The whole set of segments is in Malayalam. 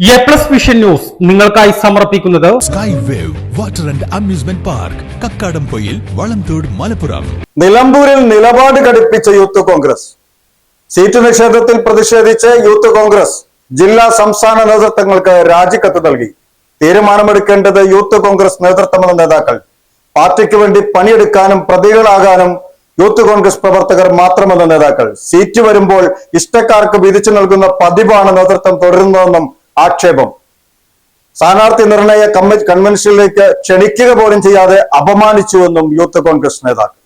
എ പ്ലസ് വിഷൻ ന്യൂസ് നിങ്ങൾക്കായി സമർപ്പിക്കുന്നത് sky wave water and amusement park Kakkadampoyil Valamthode Malappuram നിലമ്പൂരിൽ നിലപാട് ഘടിപ്പിച്ച യൂത്ത് കോൺഗ്രസ്. സീറ്റ് നിഷേധത്തിൽ പ്രതിഷേധിച്ച് യൂത്ത് കോൺഗ്രസ് ജില്ലാ സംസ്ഥാന നേതൃത്വങ്ങൾക്ക് രാജിക്കത്ത് നൽകി. തീരുമാനമെടുക്കേണ്ടത് യൂത്ത് കോൺഗ്രസ് നേതൃത്വമെന്ന നേതാക്കൾ. പാർട്ടിക്ക് വേണ്ടി പണിയെടുക്കാനും പ്രതികളാകാനും യൂത്ത് കോൺഗ്രസ് പ്രവർത്തകർ മാത്രമെന്ന നേതാക്കൾ. സീറ്റ് വരുമ്പോൾ ഇഷ്ടക്കാർക്ക് വിധിച്ചു നൽകുന്ന പതിവാണ് നേതൃത്വം തുടരുന്നതെന്നും ആക്ഷേപം. സ്ഥാനാർത്ഥി നിർണയ കൺവെൻഷനിലേക്ക് ക്ഷണിക്കുക പോലും ചെയ്യാതെ അപമാനിച്ചുവെന്നും യൂത്ത് കോൺഗ്രസ് നേതാക്കൾ.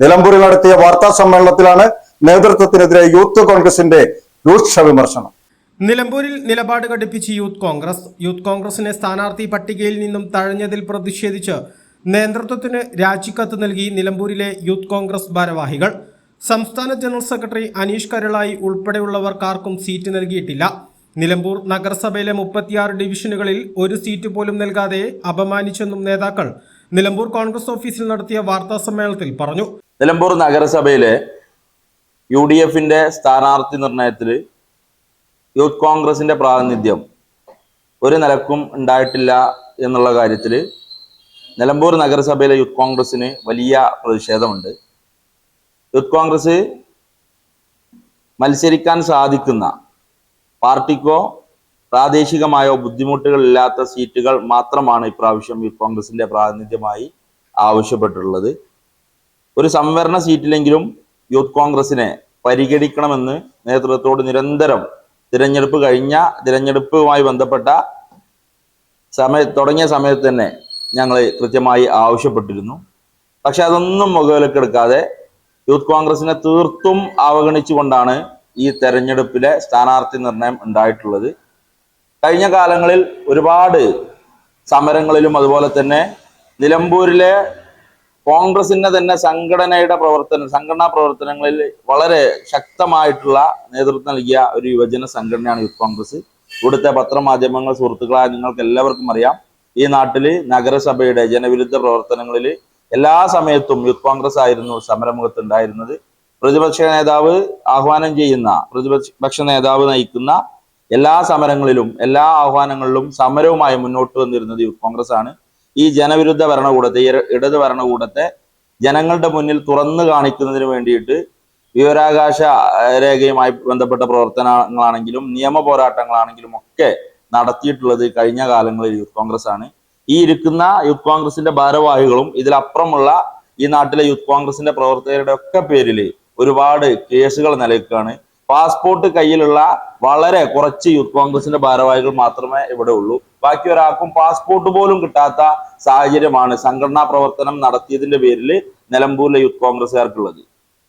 നിലമ്പൂരിൽ നടത്തിയ വാർത്താ സമ്മേളനത്തിലാണ് നേതൃത്വത്തിനെതിരെ യൂത്ത് കോൺഗ്രസിന്റെ രൂക്ഷ വിമർശനം. നിലമ്പൂരിൽ നിലപാട് ഘടിപ്പിച്ച് യൂത്ത് കോൺഗ്രസ്. യൂത്ത് കോൺഗ്രസിനെ സ്ഥാനാർത്ഥി പട്ടികയിൽ നിന്നും തഴഞ്ഞതിൽ പ്രതിഷേധിച്ച് നേതൃത്വത്തിന് രാജിക്കത്ത് നൽകി നിലമ്പൂരിലെ യൂത്ത് കോൺഗ്രസ് ഭാരവാഹികൾ. സംസ്ഥാന ജനറൽ സെക്രട്ടറി അനീഷ് കരളായി ഉൾപ്പെടെയുള്ളവർക്കാർക്കും സീറ്റ് നൽകിയിട്ടില്ല. നിലമ്പൂർ നഗരസഭയിലെ മുപ്പത്തിയാറ് ഡിവിഷനുകളിൽ ഒരു സീറ്റ് പോലും നൽകാതെ അപമാനിച്ചെന്നും നേതാക്കൾ നിലമ്പൂർ കോൺഗ്രസ് ഓഫീസിൽ നടത്തിയ വാർത്താ സമ്മേളനത്തിൽ പറഞ്ഞു. നിലമ്പൂർ നഗരസഭയിലെ യു ഡി എഫിന്റെ സ്ഥാനാർത്ഥി നിർണയത്തിൽ യൂത്ത് കോൺഗ്രസിന്റെ പ്രാതിനിധ്യം ഒരു നിലക്കും ഉണ്ടായിട്ടില്ല എന്നുള്ള കാര്യത്തിൽ നിലമ്പൂർ നഗരസഭയിലെ യൂത്ത് കോൺഗ്രസിന് വലിയ പ്രതിഷേധമുണ്ട്. യൂത്ത് കോൺഗ്രസ് മത്സരിക്കാൻ സാധിക്കുന്ന പാർട്ടിക്കോ പ്രാദേശികമായോ ബുദ്ധിമുട്ടുകളില്ലാത്ത സീറ്റുകൾ മാത്രമാണ് ഇപ്രാവശ്യം യൂത്ത് കോൺഗ്രസിന്റെ പ്രാതിനിധ്യമായി ആവശ്യപ്പെട്ടിട്ടുള്ളത്. ഒരു സംവരണ സീറ്റിലെങ്കിലും യൂത്ത് കോൺഗ്രസിനെ പരിഗണിക്കണമെന്ന് നേതൃത്വത്തോട് നിരന്തരം തിരഞ്ഞെടുപ്പ് കഴിഞ്ഞ തിരഞ്ഞെടുപ്പുമായി ബന്ധപ്പെട്ട സമയ തുടങ്ങിയ സമയത്ത് തന്നെ ഞങ്ങൾ കൃത്യമായി ആവശ്യപ്പെട്ടിരുന്നു. പക്ഷെ അതൊന്നും മുഖവിലക്കെടുക്കാതെ യൂത്ത് കോൺഗ്രസിനെ തീർത്തും അവഗണിച്ചുകൊണ്ടാണ് ഈ തെരഞ്ഞെടുപ്പിലെ സ്ഥാനാർത്ഥി നിർണയം ഉണ്ടായിട്ടുള്ളത്. കഴിഞ്ഞ കാലങ്ങളിൽ ഒരുപാട് സമരങ്ങളിലും അതുപോലെ തന്നെ നിലമ്പൂരിലെ കോൺഗ്രസിന്റെ തന്നെ സംഘടനയുടെ പ്രവർത്തനം സംഘടനാ പ്രവർത്തനങ്ങളിൽ വളരെ ശക്തമായിട്ടുള്ള നേതൃത്വം നൽകിയ ഒരു യുവജന സംഘടനയാണ് യൂത്ത് കോൺഗ്രസ്. ഇവിടുത്തെ പത്രമാധ്യമങ്ങൾ സുഹൃത്തുക്കളായ നിങ്ങൾക്ക് എല്ലാവർക്കും അറിയാം. ഈ നാട്ടിൽ നഗരസഭയുടെ ജനവിരുദ്ധ പ്രവർത്തനങ്ങളിൽ എല്ലാ സമയത്തും യൂത്ത് കോൺഗ്രസ് ആയിരുന്നു സമരമുഖത്ത് ഉണ്ടായിരുന്നത് പ്രതിപക്ഷ നേതാവ് ആഹ്വാനം ചെയ്യുന്ന പ്രതിപക്ഷ നേതാവ് നയിക്കുന്ന എല്ലാ സമരങ്ങളിലും എല്ലാ ആഹ്വാനങ്ങളിലും സമരവുമായി മുന്നോട്ട് വന്നിരുന്നത് യൂത്ത് കോൺഗ്രസ് ആണ് ഈ ജനവിരുദ്ധ ഭരണകൂടത്തെ ഇടത് ഭരണകൂടത്തെ ജനങ്ങളുടെ മുന്നിൽ തുറന്നു കാണിക്കുന്നതിന് വേണ്ടിയിട്ട് വിവരാകാശ രേഖയുമായി ബന്ധപ്പെട്ട പ്രവർത്തനങ്ങളാണെങ്കിലും നിയമ പോരാട്ടങ്ങളാണെങ്കിലും ഒക്കെ നടത്തിയിട്ടുള്ളത് കഴിഞ്ഞ കാലങ്ങളിൽ യൂത്ത് കോൺഗ്രസ് ആണ് ഈ ഇരിക്കുന്ന യൂത്ത് കോൺഗ്രസിന്റെ ഭാരവാഹികളും ഇതിലപ്പുറമുള്ള ഈ നാട്ടിലെ യൂത്ത് കോൺഗ്രസിന്റെ പ്രവർത്തകരുടെ ഒക്കെ പേരിൽ ഒരുപാട് കേസുകൾ നിലനിൽക്കുകയാണ്. പാസ്പോർട്ട് കയ്യിലുള്ള വളരെ കുറച്ച് യൂത്ത് കോൺഗ്രസിന്റെ ഭാരവാഹികൾ മാത്രമേ ഇവിടെ ഉള്ളൂ. ബാക്കി ഒരാൾക്കും പാസ്പോർട്ട് പോലും കിട്ടാത്ത സാഹചര്യമാണ് സംഘടനാ പ്രവർത്തനം നടത്തിയതിന്റെ പേരിൽ നിലമ്പൂരിലെ യൂത്ത് കോൺഗ്രസ്സുകാർക്കുള്ളത്.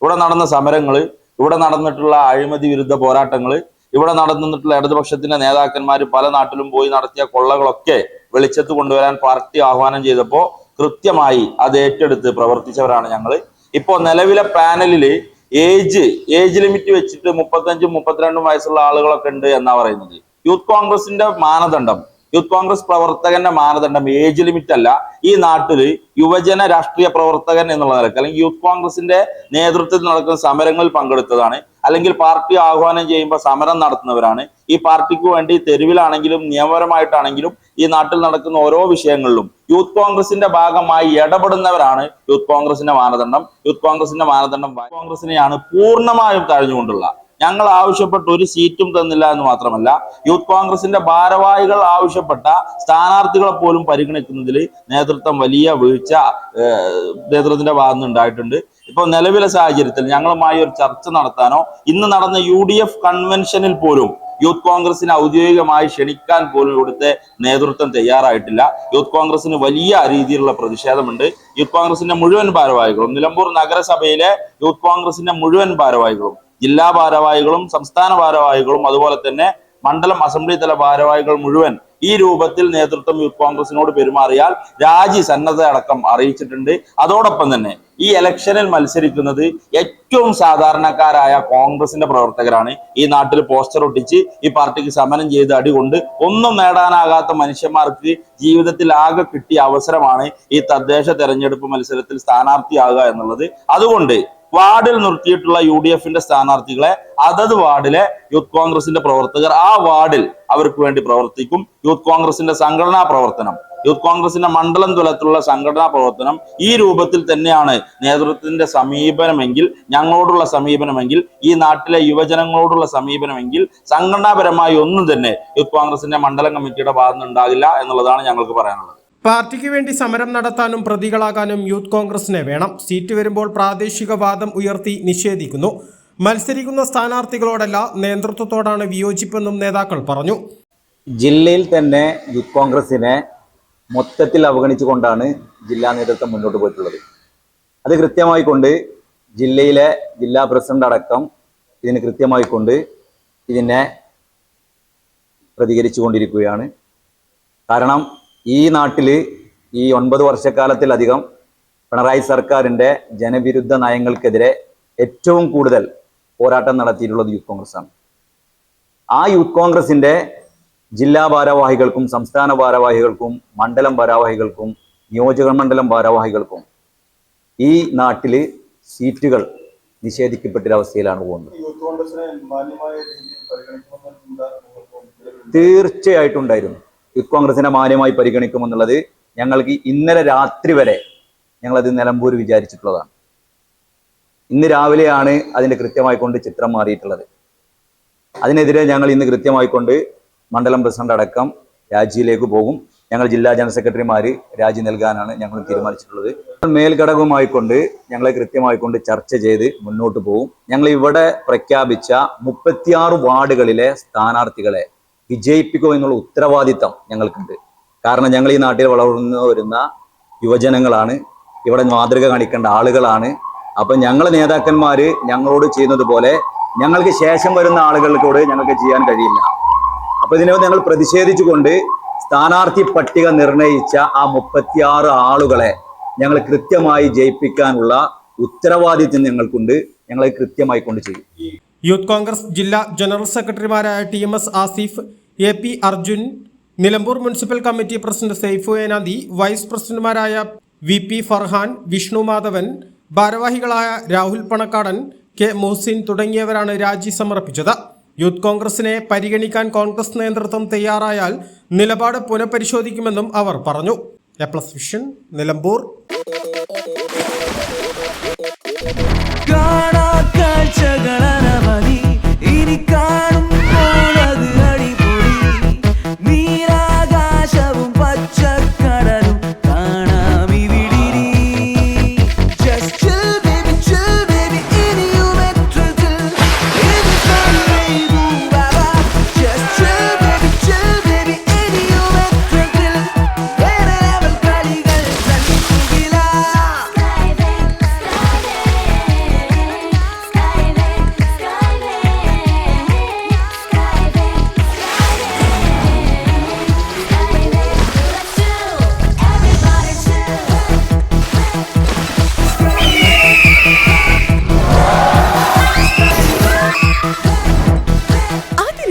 ഇവിടെ നടന്ന സമരങ്ങൾ ഇവിടെ നടന്നിട്ടുള്ള അഴിമതി വിരുദ്ധ പോരാട്ടങ്ങൾ ഇവിടെ നടന്നിട്ടുള്ള ഇടതുപക്ഷത്തിന്റെ നേതാക്കന്മാർ പല നാട്ടിലും പോയി നടത്തിയ കൊള്ളകളൊക്കെ വെളിച്ചത്ത് കൊണ്ടുവരാൻ പാർട്ടി ആഹ്വാനം ചെയ്തപ്പോൾ കൃത്യമായി അത് ഏറ്റെടുത്ത് പ്രവർത്തിച്ചവരാണ് ഞങ്ങൾ ഇപ്പോ നിലവിലെ പാനലിൽ ഏജ് ഏജ് ലിമിറ്റ് വെച്ചിട്ട് മുപ്പത്തഞ്ചും മുപ്പത്തിരണ്ടും വയസ്സുള്ള ആളുകളൊക്കെ ഉണ്ട് എന്നാ പറയുന്നത്. യൂത്ത് കോൺഗ്രസിന്റെ മാനദണ്ഡം. യൂത്ത് കോൺഗ്രസ് പ്രവർത്തകന്റെ മാനദണ്ഡം ഏജ് ലിമിറ്റ് അല്ല ഈ നാട്ടിൽ യുവജന രാഷ്ട്രീയ പ്രവർത്തകൻ എന്നുള്ള നിലയ്ക്ക് അല്ലെങ്കിൽ യൂത്ത് കോൺഗ്രസിന്റെ നേതൃത്വത്തിൽ നടക്കുന്ന സമരങ്ങളിൽ പങ്കെടുത്തതാണ്. അല്ലെങ്കിൽ പാർട്ടി ആഹ്വാനം ചെയ്യുമ്പോൾ സമരം നടത്തുന്നവരാണ്. ഈ പാർട്ടിക്ക് വേണ്ടി തെരുവിലാണെങ്കിലും നിയമപരമായിട്ടാണെങ്കിലും ഈ നാട്ടിൽ നടക്കുന്ന ഓരോ വിഷയങ്ങളിലും യൂത്ത് കോൺഗ്രസിന്റെ ഭാഗമായി ഇടപെടുന്നവരാണ് യൂത്ത് കോൺഗ്രസിന്റെ മാനദണ്ഡം. യൂത്ത് കോൺഗ്രസിന്റെ മാനദണ്ഡം കോൺഗ്രസിനെയാണ് പൂർണമായും തഴഞ്ഞുകൊണ്ടുള്ള ഞങ്ങൾ ആവശ്യപ്പെട്ട ഒരു സീറ്റും തന്നില്ല എന്ന് മാത്രമല്ല യൂത്ത് കോൺഗ്രസിന്റെ ഭാരവാഹികൾ ആവശ്യപ്പെട്ട സ്ഥാനാർത്ഥികളെ പോലും പരിഗണിക്കുന്നതിൽ നേതൃത്വം വലിയ വീഴ്ച നേതൃത്വത്തിന്റെ ഭാഗത്തുനിന്ന് ഉണ്ടായിട്ടുണ്ട് ഇപ്പോൾ നിലവിലെ സാഹചര്യത്തിൽ ഞങ്ങളുമായി ഒരു ചർച്ച നടത്താനോ ഇന്ന് നടന്ന യു കൺവെൻഷനിൽ പോലും യൂത്ത് കോൺഗ്രസിനെ ഔദ്യോഗികമായി ക്ഷണിക്കാൻ പോലും ഇവിടുത്തെ നേതൃത്വം തയ്യാറായിട്ടില്ല. യൂത്ത് കോൺഗ്രസിന് വലിയ രീതിയിലുള്ള പ്രതിഷേധമുണ്ട്. യൂത്ത് കോൺഗ്രസിന്റെ മുഴുവൻ ഭാരവാഹികളും നിലമ്പൂർ നഗരസഭയിലെ യൂത്ത് കോൺഗ്രസിന്റെ മുഴുവൻ ഭാരവാഹികളും ജില്ലാ ഭാരവാഹികളും സംസ്ഥാന ഭാരവാഹികളും അതുപോലെ തന്നെ മണ്ഡലം അസംബ്ലി തല ഭാരവാഹികൾ മുഴുവൻ ഈ രൂപത്തിൽ നേതൃത്വം യൂത്ത് കോൺഗ്രസിനോട് പെരുമാറിയാൽ രാജി സന്നദ്ധ അടക്കം അറിയിച്ചിട്ടുണ്ട്. അതോടൊപ്പം തന്നെ ഈ ഇലക്ഷനിൽ മത്സരിക്കുന്നത് ഏറ്റവും സാധാരണക്കാരായ കോൺഗ്രസിന്റെ പ്രവർത്തകരാണ്. ഈ നാട്ടിൽ പോസ്റ്റർ ഒട്ടിച്ച് ഈ പാർട്ടിക്ക് സമരം ചെയ്ത് അടികൊണ്ട് ഒന്നും നേടാനാകാത്ത മനുഷ്യന്മാർക്ക് ജീവിതത്തിൽ ആകെ കിട്ടിയ അവസരമാണ് ഈ തദ്ദേശ തെരഞ്ഞെടുപ്പ് മത്സരത്തിൽ സ്ഥാനാർത്ഥിയാകുക എന്നുള്ളത്. അതുകൊണ്ട് വാർഡിൽ നിർത്തിയിട്ടുള്ള യു ഡി എഫിന്റെ സ്ഥാനാർത്ഥികളെ അതത് വാർഡിലെ യൂത്ത് കോൺഗ്രസിന്റെ പ്രവർത്തകർ ആ വാർഡിൽ അവർക്ക് വേണ്ടി പ്രവർത്തിക്കും. യൂത്ത് കോൺഗ്രസിന്റെ സംഘടനാ പ്രവർത്തനം. യൂത്ത് കോൺഗ്രസിന്റെ മണ്ഡലം തലത്തിലുള്ള സംഘടനാ പ്രവർത്തനം ഈ രൂപത്തിൽ തന്നെയാണ് നേതൃത്വത്തിന്റെ സമീപനമെങ്കിൽ ഞങ്ങളോടുള്ള സമീപനമെങ്കിൽ ഈ നാട്ടിലെ യുവജനങ്ങളോടുള്ള സമീപനമെങ്കിൽ സംഘടനാപരമായി ഒന്നും തന്നെ യൂത്ത് കോൺഗ്രസിന്റെ മണ്ഡലം കമ്മിറ്റിയുടെ ഭാഗത്തുനിന്നുണ്ടാകില്ല എന്നുള്ളതാണ് ഞങ്ങൾക്ക് പറയാനുള്ളത്. പാർട്ടിക്ക് വേണ്ടി സമരം നടത്താനും പ്രതികളാകാനും യൂത്ത് കോൺഗ്രസിനെ വേണം. സീറ്റ് വരുമ്പോൾ പ്രാദേശിക വാദം ഉയർത്തി നിഷേധിക്കുന്നു. മത്സരിക്കുന്ന സ്ഥാനാർത്ഥികളോടല്ല നേതൃത്വത്തോടാണ് വിയോജിപ്പെന്നും നേതാക്കൾ പറഞ്ഞു. ജില്ലയിൽ തന്നെ യൂത്ത് കോൺഗ്രസിനെ മൊത്തത്തിൽ അവഗണിച്ചുകൊണ്ടാണ് ജില്ലാ നേതൃത്വം മുന്നോട്ട് പോയിട്ടുള്ളത്. അത് കൃത്യമായി കൊണ്ട് ജില്ലയിലെ ജില്ലാ പ്രസിഡന്റ് അടക്കം ഇതിന് കൃത്യമായി കൊണ്ട് ഇതിനെ പ്രതികരിച്ചു കൊണ്ടിരിക്കുകയാണ് കാരണം ഈ നാട്ടിൽ ഈ ഒൻപത് വർഷക്കാലത്തിലധികം പിണറായി സർക്കാരിന്റെ ജനവിരുദ്ധ നയങ്ങൾക്കെതിരെ ഏറ്റവും കൂടുതൽ പോരാട്ടം നടത്തിയിട്ടുള്ളത് യൂത്ത് കോൺഗ്രസ് ആണ് ആ യൂത്ത് കോൺഗ്രസിന്റെ ജില്ലാ ഭാരവാഹികൾക്കും സംസ്ഥാന ഭാരവാഹികൾക്കും മണ്ഡലം ഭാരവാഹികൾക്കും നിയോജക മണ്ഡലം ഭാരവാഹികൾക്കും ഈ നാട്ടിൽ സീറ്റുകൾ നിഷേധിക്കപ്പെട്ട അവസ്ഥയിലാണ് പോകുന്നത് തീർച്ചയായിട്ടും ഉണ്ടായിരുന്നു. യൂത്ത് കോൺഗ്രസിനെ മാന്യമായി പരിഗണിക്കുമെന്നുള്ളത് ഞങ്ങൾക്ക് ഇന്നലെ രാത്രി വരെ ഞങ്ങളത് നിലമ്പൂർ വിചാരിച്ചിട്ടുള്ളതാണ്. ഇന്ന് രാവിലെയാണ് അതിന്റെ കൃത്യമായി കൊണ്ട് ചിത്രം മാറിയിട്ടുള്ളത്. അതിനെതിരെ ഞങ്ങൾ ഇന്ന് കൃത്യമായി കൊണ്ട് മണ്ഡലം പ്രസിഡന്റ് അടക്കം രാജിയിലേക്ക് പോകും. ഞങ്ങൾ ജില്ലാ ജനറൽ സെക്രട്ടറിമാർ രാജി നൽകാനാണ് ഞങ്ങൾ തീരുമാനിച്ചിട്ടുള്ളത്. മേൽഘടകവുമായി കൊണ്ട് ഞങ്ങളെ കൃത്യമായി കൊണ്ട് ചർച്ച ചെയ്ത് മുന്നോട്ട് പോകും. ഞങ്ങൾ ഇവിടെ പ്രഖ്യാപിച്ച മുപ്പത്തിയാറ് വാർഡുകളിലെ സ്ഥാനാർത്ഥികളെ വിജയിപ്പിക്കുക എന്നുള്ള ഉത്തരവാദിത്തം ഞങ്ങൾക്കുണ്ട്. കാരണം ഞങ്ങൾ ഈ നാട്ടിൽ വളർന്നു വരുന്ന യുവജനങ്ങളാണ്. ഇവിടെ മാതൃക കാണിക്കേണ്ട ആളുകളാണ്. അപ്പൊ ഞങ്ങൾ നേതാക്കന്മാർ ഞങ്ങളോട് ചെയ്യുന്നത് പോലെ ഞങ്ങൾക്ക് ശേഷം വരുന്ന ആളുകൾക്കോട് ഞങ്ങൾക്ക് ചെയ്യാൻ കഴിയില്ല. അപ്പൊ ഇതിനോട് ഞങ്ങൾ പ്രതിഷേധിച്ചുകൊണ്ട് സ്ഥാനാർത്ഥി പട്ടിക നിർണയിച്ച ആ മുപ്പത്തിയാറ് ആളുകളെ ഞങ്ങൾ കൃത്യമായി ജയിപ്പിക്കാനുള്ള ഉത്തരവാദിത്വം ഞങ്ങൾക്കുണ്ട്. ഞങ്ങളെ കൃത്യമായി കൊണ്ട് ചെയ്യും. യൂത്ത് കോൺഗ്രസ് ജില്ലാ ജനറൽ സെക്രട്ടറിമാരായ T M S Asif A P Arjun Nilambur municipal committee president Saifu Enadi vice പ്രസിഡന്റുമാരായ വി പി ഫർഹാൻ വിഷ്ണു മാധവൻ ഭാരവാഹികളായ രാഹുൽ പണക്കാടൻ കെ മുഹസിൻ തുടങ്ങിയവരാണ് രാജി സമർപ്പിച്ചത്. യൂത്ത് കോൺഗ്രസിനെ പരിഗണിക്കാൻ കോൺഗ്രസ് നേതൃത്വം തയ്യാറായാൽ നിലപാട് പുനഃപരിശോധിക്കുമെന്നും അവർ പറഞ്ഞു. A plus vision Nilambur. കാണാ Americano.